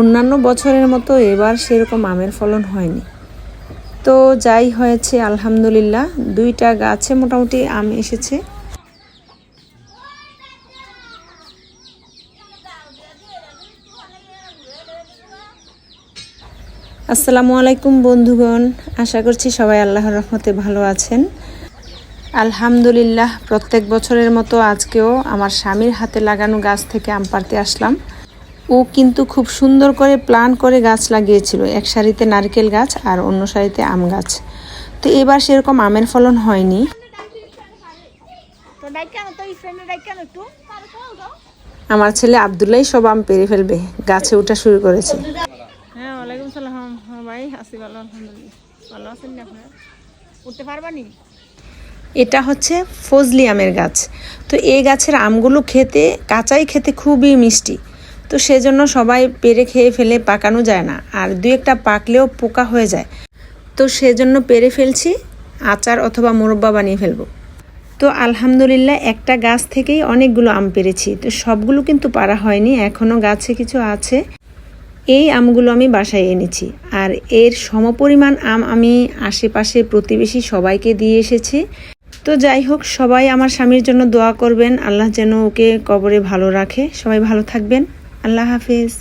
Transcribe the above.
অন্যান্য বছরের মতো এবার সেরকম আমের ফলন হয়নি। তো যাই হয়েছে, আলহামদুলিল্লাহ, দুইটা গাছে মোটামুটি আম এসেছে। আসসালামু আলাইকুম বন্ধুগণ, আশা করছি সবাই আল্লাহর রহমতে ভালো আছেন। আলহামদুলিল্লাহ, প্রত্যেক বছরের মতো আজকেও আমার স্বামীর হাতে লাগানো গাছ থেকে আম পাড়তে আসলাম। ও কিন্তু খুব সুন্দর করে প্ল্যান করে গাছ লাগিয়েছিল। এক সারিতে নারকেল গাছ আর অন্য সারিতে আম গাছ। তো এবার সেরকম আমের ফলন হয়নি। আমার ছেলে আবদুল্লাহ সব আম পেরে ফেলবে। গাছে ওঠা শুরু করেছে। হ্যাঁ ওয়ালাইকুম সালাম। হ্যাঁ ভাই আছি ভালো আলহামদুলিল্লাহ। ভালো আছেন না আপনারা? উঠতে পারবানি এটা হচ্ছে ফজলি আমের গাছ। তো এই গাছের আমগুলো খেতে কাঁচাই খেতে খুবই মিষ্টি। তো সেজন্য সবাই পেরে খেয়ে ফেলে পাকানো যায় না। আর দু একটা পাকলেও পোকা হয়ে যায়। তো সেজন্য পেরে ফেলছি, আচার অথবা মোরব্বা বানিয়ে ফেলব। তো আলহামদুলিল্লাহ একটা গাছ থেকেই অনেকগুলো আম পেরেছি। তো সবগুলো কিন্তু পারা হয়নি এখনও গাছে কিছু আছে। এই আমগুলো আমি বাসায় এনেছি। আর এর সমপরিমাণ আম আমি আশেপাশে প্রতিবেশী সবাইকে দিয়ে এসেছি। তো যাই হোক, সবাই আমার স্বামীর জন্য দোয়া করবেন। আল্লাহ যেন ওকে কবরে ভালো রাখে। সবাই ভালো থাকবেন। আল্লাহ হাফেজ।